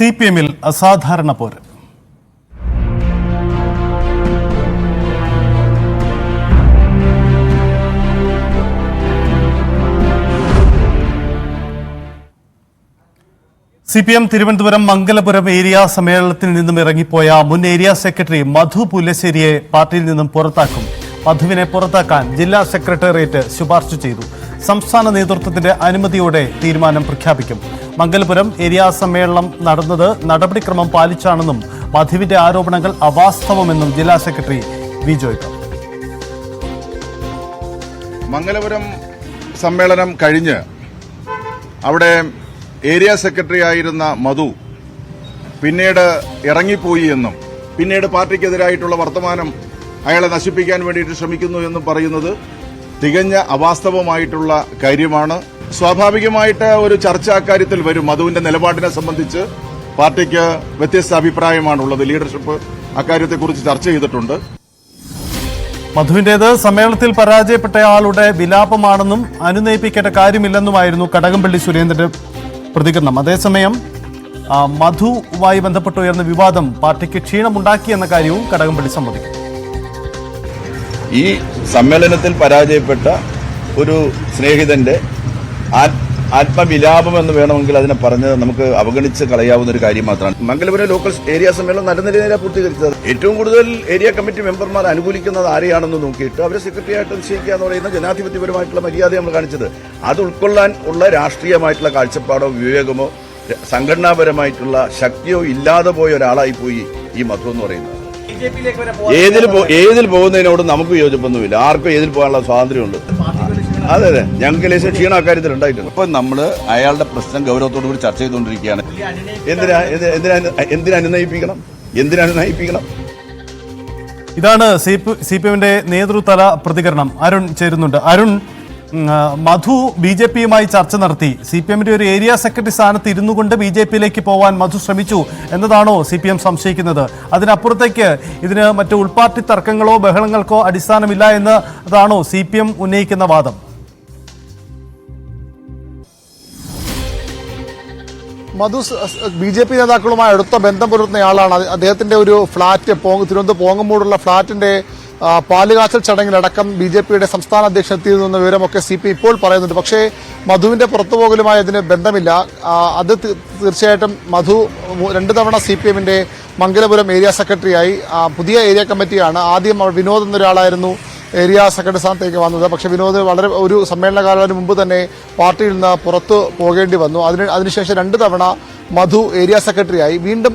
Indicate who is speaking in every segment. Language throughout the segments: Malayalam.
Speaker 1: സി പി എമ്മിൽ അസാധാരണ പോര്. C P M Thiruvananthapuram Mangalapuram area സമ്മേളനത്തിൽ നിന്നും ഇറങ്ങിപ്പോയ മുൻ ഏരിയ സെക്രട്ടറി മധു പുല്ലശ്ശേരിയെ പാർട്ടിയിൽ നിന്നും പുറത്താക്കും. മധുവിനെ പുറത്താക്കാൻ ജില്ലാ സെക്രട്ടേറിയറ്റ് ശുപാർശ ചെയ്തു. സംസ്ഥാന നേതൃത്വത്തിന്റെ അനുമതിയോടെ തീരുമാനം പ്രഖ്യാപിക്കും. മംഗലപുരം ഏരിയ സമ്മേളനം നടന്നത് നടപടിക്രമം പാലിച്ചാണെന്നും മധുവിന്റെ ആരോപണങ്ങൾ അവാസ്തവമെന്നും ജില്ലാ സെക്രട്ടറി വി ജോയ്ക്ക്
Speaker 2: മംഗലപുരം സമ്മേളനം കഴിഞ്ഞ് അവിടെ ഏരിയ സെക്രട്ടറി ആയിരുന്ന മധു പിന്നീട് ഇറങ്ങിപ്പോയി എന്നും പിന്നീട് പാർട്ടിക്കെതിരായിട്ടുള്ള വർത്തമാനം അയാളെ നശിപ്പിക്കാൻ വേണ്ടിയിട്ട് ശ്രമിക്കുന്നു എന്നും പറയുന്നത് തികഞ്ഞ അവാസ്തവമായിട്ടുള്ള കാര്യമാണ്. സ്വാഭാവികമായിട്ട് ഒരു ചർച്ച അക്കാര്യത്തിൽ വരും. മധുവിന്റെ നിലപാടിനെ സംബന്ധിച്ച് പാർട്ടിക്ക് വ്യത്യസ്ത അഭിപ്രായമാണുള്ളത്. ലീഡർഷിപ്പ് അക്കാര്യത്തെക്കുറിച്ച് ചർച്ച ചെയ്തിട്ടുണ്ട്.
Speaker 1: മധുവിന്റേത് സമ്മേളനത്തിൽ പരാജയപ്പെട്ടയാളുടെ വിലാപമാണെന്നും അനുനയിപ്പിക്കേണ്ട കാര്യമില്ലെന്നുമായിരുന്നു കടകംപള്ളി സുരേന്ദ്രന്റെ പ്രതികരണം. അതേസമയം മധുവുമായി ബന്ധപ്പെട്ട് ഉയർന്ന വിവാദം പാർട്ടിക്ക് ക്ഷീണമുണ്ടാക്കി എന്ന കാര്യവും കടകംപള്ളി സമ്മതിക്കും.
Speaker 3: ഈ സമ്മേളനത്തിൽ പരാജയപ്പെട്ട ഒരു സ്നേഹിതന്റെ ആത്മവിലാപം എന്ന് വേണമെങ്കിൽ അതിനെ പറഞ്ഞ് നമുക്ക് അവഗണിച്ച് കളയാവുന്ന ഒരു കാര്യം മാത്രമാണ്. മംഗലപുരം ലോക്കൽ ഏരിയ സമ്മേളനം നല്ല നിലയിലാണ് പൂർത്തീകരിച്ചത്. ഏറ്റവും കൂടുതൽ ഏരിയ കമ്മിറ്റി മെമ്പർമാർ അനുകൂലിക്കുന്നത് ആരെയാണെന്ന് നോക്കിയിട്ട് അവരെ സെക്രട്ടറി ആയിട്ട് നിശ്ചയിക്കുക എന്ന് പറയുന്ന ജനാധിപത്യപരമായിട്ടുള്ള മര്യാദ നമ്മൾ കാണിച്ചത്. അത് ഉൾക്കൊള്ളാൻ ഉള്ള രാഷ്ട്രീയമായിട്ടുള്ള കാഴ്ചപ്പാടോ വിവേകമോ സംഘടനാപരമായിട്ടുള്ള ശക്തിയോ ഇല്ലാതെ പോയ ഒരാളായി പോയി ഈ മതം എന്ന് പറയുന്നത്. ഏതിൽ പോ- ഏതിൽ പോകുന്നതിനോട് നമുക്ക് യോജിപ്പൊന്നുമില്ല. ആർക്കും ഏതിൽ പോകാനുള്ള സ്വാതന്ത്ര്യമുണ്ട്. അതെ അതെ. ഞങ്ങൾക്ക് ലേശം ക്ഷീണ അക്കാര്യത്തിൽ ഉണ്ടായിട്ടുണ്ട് ഇപ്പൊ നമ്മൾ അയാളുടെ പ്രശ്നം ഗൗരവത്തോടു കൂടി ചർച്ച ചെയ്തുകൊണ്ടിരിക്കുകയാണ്. എന്തിനാ എന്തിനാ എന്തിനാ അനുനയിപ്പിക്കണം എന്തിനാ അനുനയിപ്പിക്കണം
Speaker 1: ഇതാണ് സി പി സി പി എമ്മിന്റെ നേതൃതല പ്രതികരണം. അരുൺ ചേരുന്നുണ്ട്. അരുൺ മധു ബി ജെ പിയുമായി ചർച്ച നടത്തി. സി പി എമ്മിന്റെ ഒരു ഏരിയ സെക്രട്ടറി സ്ഥാനത്ത് ഇരുന്നു കൊണ്ട് ബി ജെ പിയിലേക്ക് പോവാൻ മധു ശ്രമിച്ചു എന്നതാണോ സി പി എം സംശയിക്കുന്നത്? അതിനപ്പുറത്തേക്ക് ഇതിന് മറ്റു ഉൾപാർട്ടി തർക്കങ്ങളോ ബഹളങ്ങൾക്കോ അടിസ്ഥാനമില്ല എന്നതാണോ സി പി എം ഉന്നയിക്കുന്ന വാദം?
Speaker 4: മധു ബി ജെ പി നേതാക്കളുമായി അടുത്ത ബന്ധം പുലർത്തുന്നയാളാണ് അദ്ദേഹത്തിന്റെ ഒരു ഫ്ളാറ്റ് തിരുവനന്തപുരം പോങ്ങുമ്പോഴുള്ള ഫ്ളാറ്റിന്റെ പാലുകാച്ചൽ ചടങ്ങിലടക്കം ബി ജെ പിയുടെ സംസ്ഥാന അധ്യക്ഷൻ എത്തി എന്ന വിവരമൊക്കെ സി പി ഇപ്പോൾ പറയുന്നുണ്ട്. പക്ഷേ മധുവിന്റെ പുറത്തുപോകലുമായി അതിന് ബന്ധമില്ല. അത് തീർച്ചയായിട്ടും മധു രണ്ട് തവണ സി പി എമ്മിന്റെ മംഗലപുരം ഏരിയ സെക്രട്ടറിയായി. പുതിയ ഏരിയ കമ്മിറ്റിയാണ്. ആദ്യം വിനോദ് എന്നൊരാളായിരുന്നു. ഏരിയ സെക്രട്ടറി സ്ഥാനത്തേക്ക് വന്നത്. പക്ഷേ വിനോദ് വളരെ ഒരു സമ്മേളന കാലത്തിന് മുമ്പ് തന്നെ പാർട്ടിയിൽ നിന്ന് പുറത്തു പോകേണ്ടി വന്നു. അതിന് അതിനുശേഷം രണ്ട് തവണ മധു ഏരിയ സെക്രട്ടറിയായി. വീണ്ടും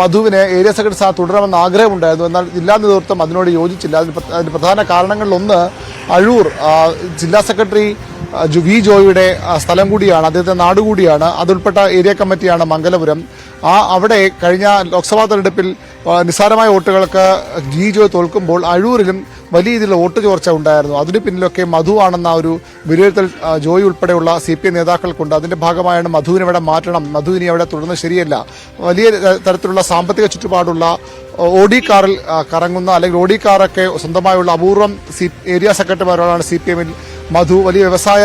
Speaker 4: മധുവിനെ ഏരിയ സെക്രട്ടറി സ്ഥാനം തുടരണമെന്ന് ആഗ്രഹമുണ്ടായിരുന്നു. എന്നാൽ ജില്ലാ നേതൃത്വം അതിനോട് യോജിച്ചില്ല. അതിന് അതിന് പ്രധാന കാരണങ്ങളിലൊന്ന് അഴൂർ ജില്ലാ സെക്രട്ടറി വി ജോയിയുടെ സ്ഥലം കൂടിയാണ് അദ്ദേഹത്തെ നാട് കൂടിയാണ് അതുൾപ്പെട്ട ഏരിയ കമ്മിറ്റിയാണ് മംഗലപുരം. ആ അവിടെ കഴിഞ്ഞ ലോക്സഭാ തെരഞ്ഞെടുപ്പിൽ നിസ്സാരമായ വോട്ടുകൾക്ക് ജി ജോയ് തോൽക്കുമ്പോൾ അഴൂരിലും വലിയ രീതിയിലുള്ള വോട്ട് ചോർച്ച ഉണ്ടായിരുന്നു. അതിന് പിന്നിലൊക്കെ മധു ആണെന്ന ഒരു വിലയിരുത്തൽ ജോയി ഉൾപ്പെടെയുള്ള സി പി എം നേതാക്കൾക്കുണ്ട്. അതിന്റെ ഭാഗമായാണ് മധുവിനെ ഇവിടെ മാറ്റണം. മധു ഇനി അവിടെ തുടർന്ന് ശരിയല്ല. വലിയ തരത്തിലുള്ള സാമ്പത്തിക ചുറ്റുപാടുള്ള ഓഡി കാറിൽ കറങ്ങുന്ന അല്ലെങ്കിൽ ഓഡി കാറൊക്കെ സ്വന്തമായുള്ള അപൂർവം ഏരിയ സെക്രട്ടറിമാരോടാണ് സി പി എമ്മിൽ മധു വലിയ വ്യവസായ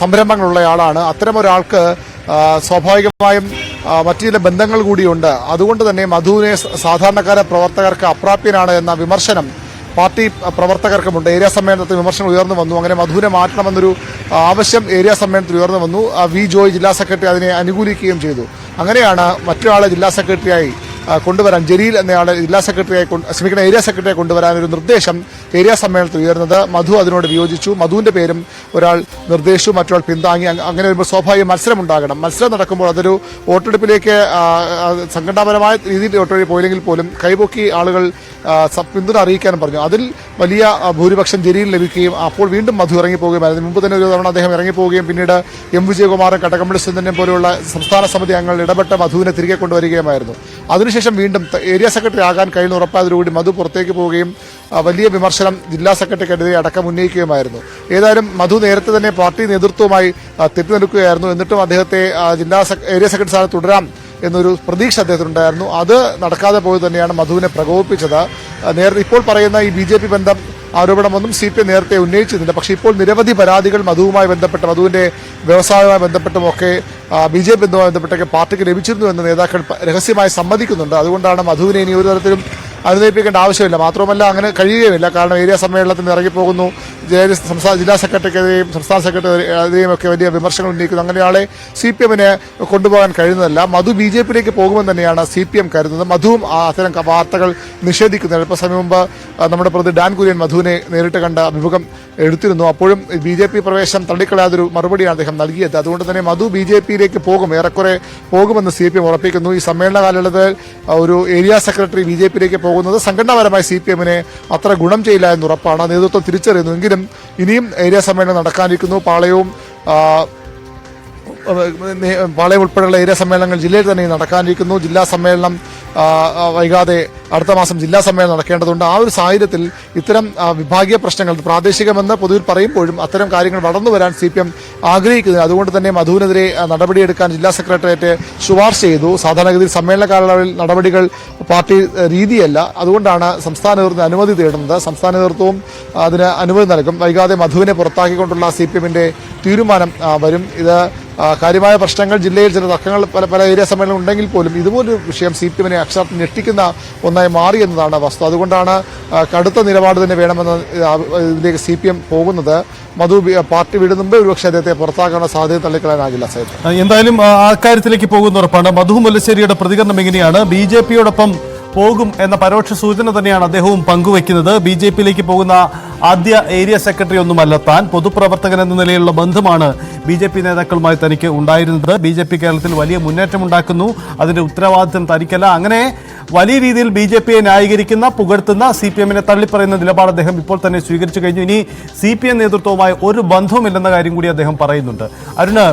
Speaker 4: സംരംഭങ്ങളുള്ള ആളാണ്. അത്തരം ഒരാൾക്ക് സ്വാഭാവികമായും മറ്റു ചില ബന്ധങ്ങൾ കൂടിയുണ്ട്. അതുകൊണ്ട് തന്നെ മധുവിനെ സാധാരണക്കാര പ്രവർത്തകർക്ക് അപ്രാപ്യനാണ് എന്ന വിമർശനം പാർട്ടി പ്രവർത്തകർക്കുമുണ്ട്. ഏരിയ സമ്മേളനത്തിൽ വിമർശനം ഉയർന്നു വന്നു. അങ്ങനെ മധുവിനെ മാറ്റണമെന്നൊരു ആവശ്യം ഏരിയ സമ്മേളനത്തിൽ ഉയർന്നു വന്നു. വി ജോയ് ജില്ലാ സെക്രട്ടറി അതിനെ അനുകൂലിക്കുകയും ചെയ്തു. അങ്ങനെയാണ് മറ്റൊരാളെ ജില്ലാ സെക്രട്ടറിയായി കൊണ്ടുവരാൻ ജലീൽ എന്നയാളെ ജില്ലാ സെക്രട്ടറിയായി കൊണ്ട്- ക്ഷമിക്കണം ഏരിയ സെക്രട്ടറിയെ കൊണ്ടുവരാൻ ഒരു നിർദ്ദേശം ഏരിയ സമ്മേളനത്തിൽ ഉയർന്നത്. മധു അതിനോട് വിയോജിച്ചു. മധുവിന്റെ പേരും ഒരാൾ നിർദ്ദേശിച്ചു മറ്റൊരാൾ പിന്താങ്ങി. അങ്ങനെ വരുമ്പോൾ സ്വാഭാവിക മത്സരം ഉണ്ടാകണം മത്സരം നടക്കുമ്പോൾ അതൊരു വോട്ടെടുപ്പിലേക്ക് സംഘടനാപരമായ രീതിയിൽ വോട്ടെടുപ്പ് പോയില്ലെങ്കിൽ പോലും കൈപൊക്കി ആളുകൾ പിന്തുണ അറിയിക്കാനും പറഞ്ഞു. അതിൽ വലിയ ഭൂരിപക്ഷം ജലീൽ ലഭിക്കുകയും അപ്പോൾ വീണ്ടും മധു ഇറങ്ങിപ്പോകുകയുമായിരുന്നു മുമ്പ് തന്നെ ഒരു തവണ അദ്ദേഹം ഇറങ്ങിപ്പോവുകയും പിന്നീട് എം. വിജയകുമാറും കടകംപള്ളി സുന്ദരനെ പോലെയുള്ള സംസ്ഥാന സമിതി അംഗങ്ങൾ ഇടപെട്ട മധുവിനെ തിരികെ കൊണ്ടുവരികയുമായിരുന്നു. അതിനുശേഷം വീണ്ടും ഏരിയ സെക്രട്ടറി ആകാൻ കഴിയുന്ന ഉറപ്പായതോടുകൂടി മധു പുറത്തേക്ക് പോവുകയും വലിയ വിമർശനം ജില്ലാ സെക്രട്ടറിക്കെതിരെ അടക്കം ഉന്നയിക്കുകയുമായിരുന്നു. ഏതായാലും മധു നേരത്തെ തന്നെ പാർട്ടി നേതൃത്വവുമായി തെറ്റിനിൽക്കുകയായിരുന്നു തെറ്റി നിൽക്കുകയായിരുന്നു എന്നിട്ടും അദ്ദേഹത്തെ ജില്ലാ ഏരിയ സെക്രട്ടറി സ്ഥാനത്ത് തുടരാം എന്നൊരു പ്രതീക്ഷ അദ്ദേഹത്തിനുണ്ടായിരുന്നു. അത് നടക്കാതെ പോയത് തന്നെയാണ് മധുവിനെ പ്രകോപിപ്പിച്ചത്. നേരത്തെ ഇപ്പോൾ പറയുന്ന ഈ ബി ബന്ധം ആരോപണമൊന്നും സി പി ഐ നേരത്തെ ഉന്നയിച്ചിരുന്നില്ല. പക്ഷേ ഇപ്പോൾ നിരവധി പരാതികൾ മധുവുമായി ബന്ധപ്പെട്ട് മധുവിന്റെ വ്യവസായവുമായി ബന്ധപ്പെട്ടും ഒക്കെ ബി ജെ പി ബന്ധവുമായി ബന്ധപ്പെട്ടൊക്കെ പാർട്ടിക്ക് ലഭിച്ചിരുന്നു എന്ന് നേതാക്കൾ രഹസ്യമായി സമ്മതിക്കുന്നുണ്ട്. അതുകൊണ്ടാണ് മധുവിനെ ഇനി ഒരു തരത്തിലും അനുനയിപ്പിക്കേണ്ട ആവശ്യമില്ല. മാത്രമല്ല അങ്ങനെ കഴിയുകയുമില്ല. കാരണം ഏരിയ സമ്മേളനത്തിൽ നിന്ന് ഇറങ്ങിപ്പോകുന്നു. സംസ്ഥാന ജില്ലാ സെക്രട്ടറിക്കെതിരെയും സംസ്ഥാന സെക്രട്ടറിയെതിരെയും ഒക്കെ വലിയ വിമർശനങ്ങൾ ഉന്നയിക്കുന്നു. അങ്ങനെയാളെ സി പി എമ്മിന് കൊണ്ടുപോകാൻ കഴിയുന്നതല്ല. മധു ബി ജെ പിയിലേക്ക് പോകുമെന്ന് തന്നെയാണ് സി പി എം കരുതുന്നത്. മധുവും അത്തരം വാർത്തകൾ നിഷേധിക്കുന്നത് അല്പസമയം മുമ്പ് നമ്മുടെ പ്രതി ഡാൻ കുര്യൻ മധുവിനെ നേരിട്ട് കണ്ട അഭിമുഖം എടുത്തിരുന്നു. അപ്പോഴും ബി ജെ പി പ്രവേശനം തള്ളിക്കളയാതൊരു മറുപടിയാണ് അദ്ദേഹം നൽകിയത്. അതുകൊണ്ട് തന്നെ മധു ബി ജെ പിയിലേക്ക് പോകും. ഏറെക്കുറെ പോകുമെന്ന് സി പി എം ഉറപ്പിക്കുന്നു. ഈ സമ്മേളന കാലയളവിൽ ഒരു ഏരിയ സെക്രട്ടറി ബി ജെ പിയിലേക്ക് പോകുന്നത് സംഘടനാപരമായി സി പി എമ്മിനെ അത്ര ഗുണം ചെയ്യില്ല എന്ന് ഉറപ്പാണ്. നേതൃത്വം തിരിച്ചറിയുന്നു. എങ്കിലും ഇനിയും ഏരിയ സമ്മേളനം നടക്കാനിരിക്കുന്നു. പാളയവും പാളയം ഉൾപ്പെടെയുള്ള ഏരിയ സമ്മേളനങ്ങൾ ജില്ലയിൽ തന്നെ നടക്കാനിരിക്കുന്നു. ജില്ലാ സമ്മേളനം വൈകാതെ അടുത്ത മാസം ജില്ലാ സമ്മേളനം നടക്കേണ്ടതുണ്ട്. ആ ഒരു സാഹചര്യത്തിൽ ഇത്തരം വിഭാഗീയ പ്രശ്നങ്ങൾ പ്രാദേശികമെന്ന് പൊതുവിൽ പറയുമ്പോഴും അത്തരം കാര്യങ്ങൾ വളർന്നു വരാൻ സി പി എം ആഗ്രഹിക്കുന്നത് അതുകൊണ്ട് തന്നെ മധുവിനെതിരെ നടപടിയെടുക്കാൻ ജില്ലാ സെക്രട്ടേറിയറ്റ് ശുപാർശ ചെയ്തു. സാധാരണഗതിയിൽ സമ്മേളന കാലയളവിൽ നടപടികൾ പാർട്ടി രീതിയല്ല. അതുകൊണ്ടാണ് സംസ്ഥാന നേതൃത്വം അനുമതി തേടുന്നത്. സംസ്ഥാന നേതൃത്വവും അതിന് അനുമതി നൽകും. വൈകാതെ മധുവിനെ പുറത്താക്കിക്കൊണ്ടുള്ള സി പി തീരുമാനം വരും. ഇത് കാര്യമായ പ്രശ്നങ്ങൾ ജില്ലയിൽ ചില തർക്കങ്ങൾ പല പല ഏരിയ സമ്മേളനം ഉണ്ടെങ്കിൽ പോലും ഇതുപോലൊരു വിഷയം സി പി എമ്മിനെ അക്ഷരാർത്ഥം ഞെട്ടിക്കുന്ന ഒന്നായി മാറി എന്നതാണ് വസ്തു. അതുകൊണ്ടാണ് കടുത്ത നിലപാട് തന്നെ വേണമെന്ന് ഇതിലേക്ക് സി പി എം പോകുന്നത്. മധു പാർട്ടി വിടുന്നുമ്പേ ഒരുപക്ഷെ അദ്ദേഹത്തെ പുറത്താക്കാനുള്ള സാധ്യത തള്ളിക്കളയാനാകില്ല സൈഡ്
Speaker 1: എന്തായാലും ആ കാര്യത്തിലേക്ക് പോകുന്ന ഉറപ്പാണ്. മധു മുല്ലശ്ശേരിയുടെ പ്രതികരണം എങ്ങനെയാണ് ബി ജെ പിയോടൊപ്പം പോകും എന്ന പരോക്ഷ സൂചന തന്നെയാണ് അദ്ദേഹവും പങ്കുവെക്കുന്നത് ബി ജെ പിയിലേക്ക് പോകുന്ന ആദ്യ ഏരിയ സെക്രട്ടറി ഒന്നുമല്ല താൻ. പൊതുപ്രവർത്തകൻ എന്ന നിലയിലുള്ള ബന്ധമാണ് ബി ജെ പി നേതാക്കളുമായി തനിക്ക് ഉണ്ടായിരുന്നത്. ബി ജെ പി കേരളത്തിൽ വലിയ മുന്നേറ്റം ഉണ്ടാക്കുന്നു. അതിന്റെ ഉത്തരവാദിത്വം തനിക്കല്ല. അങ്ങനെ വലിയ രീതിയിൽ ബി ജെ പിയെ ന്യായീകരിക്കുന്ന പുകഴ്ത്തുന്ന സി പി എമ്മിനെ തള്ളിപ്പറയുന്ന നിലപാട് അദ്ദേഹം ഇപ്പോൾ തന്നെ സ്വീകരിച്ചു കഴിഞ്ഞു. ഇനി സി പി എം നേതൃത്വവുമായി ഒരു ബന്ധവുമില്ലെന്ന കാര്യം കൂടി അദ്ദേഹം പറയുന്നുണ്ട്. അരുണ്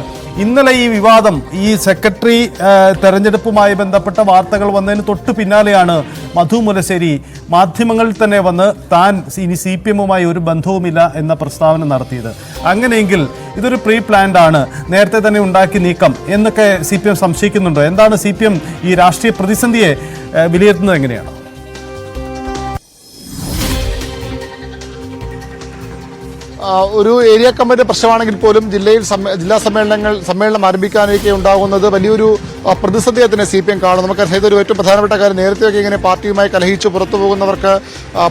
Speaker 1: ഇന്നലെ ഈ വിവാദം ഈ സെക്രട്ടറി തെരഞ്ഞെടുപ്പുമായി ബന്ധപ്പെട്ട വാർത്തകൾ വന്നതിന് തൊട്ടു പിന്നാലെയാണ് മധു മുരശ്ശേരി മാധ്യമങ്ങളിൽ തന്നെ വന്ന് താൻ ഇനി സി പി എമ്മുമായി ഒരു ബന്ധവുമില്ല എന്ന പ്രസ്താവന നടത്തിയത്. അങ്ങനെയെങ്കിൽ ഇതൊരു പ്രീ പ്ലാൻഡ് ആണ്. നേരത്തെ തന്നെ ഉണ്ടാക്കി നീക്കം എന്നൊക്കെ സി പി എം സംശയിക്കുന്നുണ്ടോ? എന്താണ് സി പി എം ഈ രാഷ്ട്രീയ പ്രതിസന്ധിയെ വിലയിരുത്തുന്നത് എങ്ങനെയാണ്?
Speaker 4: ഒരു ഏരിയ കമ്മിറ്റി പ്രശ്നമാണെങ്കിൽ പോലും ജില്ലയിൽ ജില്ലാ സമ്മേളനങ്ങൾ സമ്മേളനം ആരംഭിക്കാനൊക്കെ ഉണ്ടാകുന്നത് വലിയൊരു പ്രതിസന്ധിയെ തന്നെ സി പി എം കാണും നമുക്കറിയാം ഇതൊരു ഏറ്റവും പ്രധാനപ്പെട്ട കാര്യം നേരത്തെയൊക്കെ ഇങ്ങനെ പാർട്ടിയുമായി കലഹിച്ച് പുറത്തു പോകുന്നവർക്ക്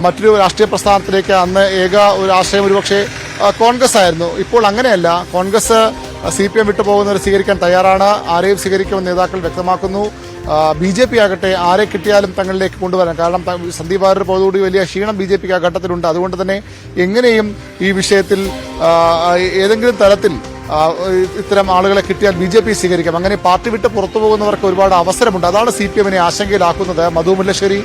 Speaker 4: മറ്റൊരു രാഷ്ട്രീയ പ്രസ്ഥാനത്തിലേക്ക് അന്ന് ഏക ഒരു ആശയം ഒരുപക്ഷെ കോൺഗ്രസ് ആയിരുന്നു. ഇപ്പോൾ അങ്ങനെയല്ല. കോൺഗ്രസ് സി പി എം വിട്ടുപോകുന്നവർ സ്വീകരിക്കാൻ തയ്യാറാണ്. ആരെയും സ്വീകരിക്കുമെന്ന് നേതാക്കൾ വ്യക്തമാക്കുന്നു. ബി ജെ പി ആകട്ടെ ആരെ കിട്ടിയാലും തങ്ങളിലേക്ക് കൊണ്ടുവരാൻ കാരണം സന്ദീപ് വാര്യർ പോയതോടുകൂടി വലിയ ക്ഷീണം ബി ജെ പിക്ക് ആ ഘട്ടത്തിലുണ്ട്. അതുകൊണ്ട് തന്നെ എങ്ങനെയും ഈ വിഷയത്തിൽ ഏതെങ്കിലും തരത്തിൽ ഇത്തരം ആളുകളെ കിട്ടിയാൽ ബി ജെ പി സ്വീകരിക്കാം. അങ്ങനെ പാർട്ടി വിട്ട് പുറത്തു പോകുന്നവർക്ക് ഒരുപാട് അവസരമുണ്ട്. അതാണ് സി പി എമ്മിനെ ആശങ്കയിലാക്കുന്നത്. മധു മുല്ലശ്ശേരി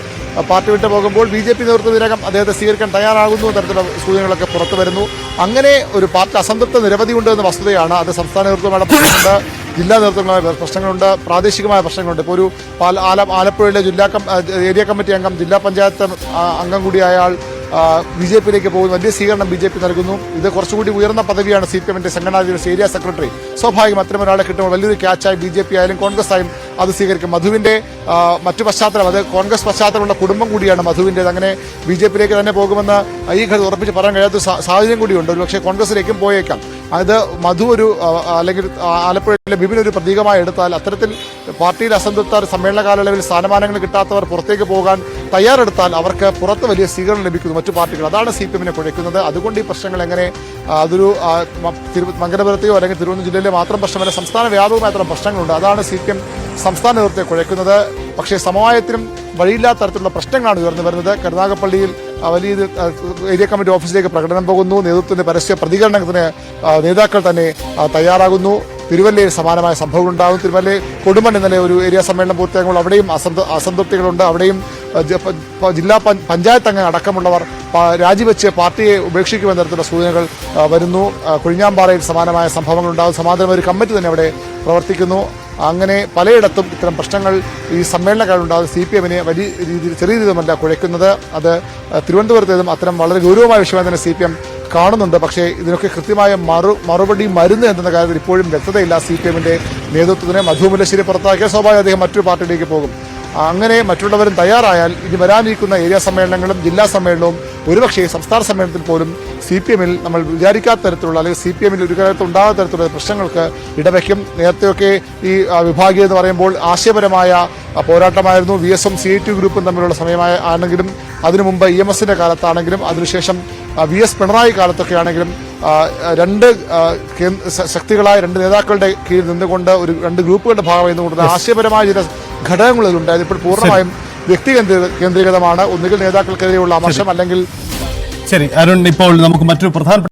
Speaker 4: പാർട്ടി വിട്ട് പോകുമ്പോൾ ബി ജെ പി നേതൃത്വം ഇതിനകം അദ്ദേഹത്തെ സ്വീകരിക്കാൻ തയ്യാറാകുന്നു തരത്തിലുള്ള സൂചനകളൊക്കെ പുറത്തു വരുന്നു. അങ്ങനെ ഒരു പാർട്ടി അസംതൃപ്ത നിരവധിയുണ്ട് എന്ന വസ്തുതയാണ് അത് സംസ്ഥാന നേതൃത്വം പ്രശ്നമുണ്ട് ജില്ലാ നേതൃത്വങ്ങളായ പ്രശ്നങ്ങളുണ്ട് പ്രാദേശികമായ പ്രശ്നങ്ങളുണ്ട്. ഇപ്പോൾ ഒരു ആല ആലപ്പുഴയിലെ ജില്ലാ ഏരിയ കമ്മിറ്റി അംഗം ജില്ലാ പഞ്ചായത്ത് അംഗം കൂടിയായ ആൾ ബി ജെ പിയിലേക്ക് പോകുന്നു. വലിയ സ്വീകരണം ബി ജെ പി നൽകുന്നു. ഇത് കുറച്ചുകൂടി ഉയർന്ന പദവിയാണ് സി പി എമ്മിന്റെ സംഘടനാധിപതി ഏരിയ സെക്രട്ടറി. സ്വാഭാവികം അത്തരം ഒരാളെ കിട്ടുമ്പോൾ വലിയൊരു ക്യാച്ചായി ബി ജെ പി ആയാലും കോൺഗ്രസ് ആയാലും അത് സ്വീകരിക്കും. മധുവിന്റെ മറ്റു പശ്ചാത്തലം അത് കോൺഗ്രസ് പശ്ചാത്തലമുള്ള കുടുംബം കൂടിയാണ് മധുവിന്റെത് അങ്ങനെ ബി ജെ പിയിലേക്ക് തന്നെ പോകുമെന്ന് ഈ ഘട്ടത്തിൽ ഉറപ്പിച്ച് പറയാൻ കഴിയാത്ത സാഹചര്യം കൂടിയുണ്ട്. ഒരു പക്ഷേ കോൺഗ്രസിലേക്കും പോയേക്കാം. അത് മധു ഒരു അല്ലെങ്കിൽ ആലപ്പുഴയിലെ ബിബിൻ ഒരു പ്രതീകമായി എടുത്താൽ അത്തരത്തിൽ പാർട്ടിയിൽ അസംതൃപ്തർ സമ്മേളന കാലയളവിൽ സ്ഥാനമാനങ്ങൾ കിട്ടാത്തവർ പുറത്തേക്ക് പോകാൻ തയ്യാറെടുത്താൽ അവർക്ക് പുറത്ത് വലിയ സ്വീകരണം ലഭിക്കുന്നു മറ്റു പാർട്ടികൾ. അതാണ് സി പി എമ്മിനെ കുഴയ്ക്കുന്നത്. അതുകൊണ്ട് ഈ പ്രശ്നങ്ങൾ എങ്ങനെ അതൊരു മംഗലപുരത്തെയോ അല്ലെങ്കിൽ തിരുവനന്തപുരം ജില്ലയിലെ മാത്രം പ്രശ്നമല്ല സംസ്ഥാന വ്യാപകമായ അത്തരം പ്രശ്നങ്ങളുണ്ട്. അതാണ് സി പി എം സംസ്ഥാന നേതൃത്വത്തെ കുഴയ്ക്കുന്നത്. പക്ഷേ സമവായത്തിനും വഴിയില്ലാത്ത തരത്തിലുള്ള പ്രശ്നങ്ങളാണ് ഉയർന്നു വരുന്നത്. കരുനാഗപ്പള്ളിയിൽ വലിയ ഏരിയ കമ്മിറ്റി ഓഫീസിലേക്ക് പ്രകടനം പോകുന്നു. നേതൃത്വത്തിന്റെ പരസ്യ പ്രതികരണത്തിന് നേതാക്കൾ തന്നെ തയ്യാറാകുന്നു. തിരുവല്ലയിൽ സമാനമായ സംഭവം ഉണ്ടാകും തിരുവല്ലയിൽ കൊടുമൺ ഇന്നലെ ഒരു ഏരിയ സമ്മേളനം പൂർത്തിയാകുമ്പോൾ അവിടെയും അസംതൃപ്തികളുണ്ട്. അവിടെയും ജില്ലാ പഞ്ച- പഞ്ചായത്ത് അംഗം അടക്കമുള്ളവർ രാജിവെച്ച് പാർട്ടിയെ ഉപേക്ഷിക്കുമെന്ന തരത്തിലുള്ള സൂചനകൾ വരുന്നു. കുഴിഞ്ഞാമ്പാറയിൽ സമാനമായ സംഭവങ്ങൾ ഉണ്ടാകും സമാന്തരം ഒരു കമ്മിറ്റി തന്നെ അവിടെ പ്രവർത്തിക്കുന്നു. അങ്ങനെ പലയിടത്തും ഇത്തരം പ്രശ്നങ്ങൾ ഈ സമ്മേളനങ്ങളുണ്ടാകും സി പി എമ്മിനെ വലിയ രീതിയിൽ ചെറിയ രീതിയിലുമല്ല കുഴയ്ക്കുന്നത്. അത് തിരുവനന്തപുരത്തേതും അത്തരം വളരെ ഗൗരവമായ വിഷയമായി തന്നെ സി പി എം കാണുന്നുണ്ട്. പക്ഷേ ഇതിനൊക്കെ കൃത്യമായ മറു മറുപടി മരുന്ന് എന്ന കാര്യത്തിൽ ഇപ്പോഴും വ്യക്തതയില്ല സി പി എമ്മിന്റെ നേതൃത്വത്തിന്. മധു മുല്ലശ്ശേരി പുറത്താക്കിയ സ്വാഭാവികം അദ്ദേഹം മറ്റൊരു പാർട്ടിയിലേക്ക് പോകും. അങ്ങനെ മറ്റുള്ളവരും തയ്യാറായാൽ ഇനി വരാനിരിക്കുന്ന ഏരിയ സമ്മേളനങ്ങളും ജില്ലാ സമ്മേളനവും ഒരുപക്ഷേ സംസ്ഥാന സമ്മേളനത്തിൽ പോലും സി പി എമ്മിൽ നമ്മൾ വിചാരിക്കാത്ത തരത്തിലുള്ള അല്ലെങ്കിൽ സി പി എമ്മിൽ ഒരു കാലത്ത് ഉണ്ടാകാത്ത തരത്തിലുള്ള പ്രശ്നങ്ങൾക്ക് ഇടവയ്ക്കും. നേരത്തെയൊക്കെ ഈ വിഭാഗീയ എന്ന് പറയുമ്പോൾ ആശയപരമായ പോരാട്ടമായിരുന്നു. വി എസും സി ടി ഗ്രൂപ്പും തമ്മിലുള്ള സമയമായ ആണെങ്കിലും അതിനു മുമ്പ് ഇ എം എസിന്റെ കാലത്താണെങ്കിലും അതിനുശേഷം വി എസ് പിണറായി കാലത്തൊക്കെ ആണെങ്കിലും രണ്ട് ശക്തികളായ രണ്ട് നേതാക്കളുടെ കീഴിൽ നിന്നുകൊണ്ട് ഒരു രണ്ട് ഗ്രൂപ്പുകളുടെ ഭാഗമായി നിന്നുകൊണ്ട് ആശയപരമായ ചില ഘടകങ്ങൾ അതിപ്പോൾ ഇപ്പോൾ പൂർണമായും വ്യക്തി കേന്ദ്രീ- കേന്ദ്രീകൃതമാണ്. ഒന്നുകിൽ നേതാക്കൾക്കെതിരെയുള്ള അമർഷം അല്ലെങ്കിൽ
Speaker 1: ശരി. അരുൺ ഇപ്പോൾ നമുക്ക് മറ്റൊരു പ്രധാനപ്പെട്ട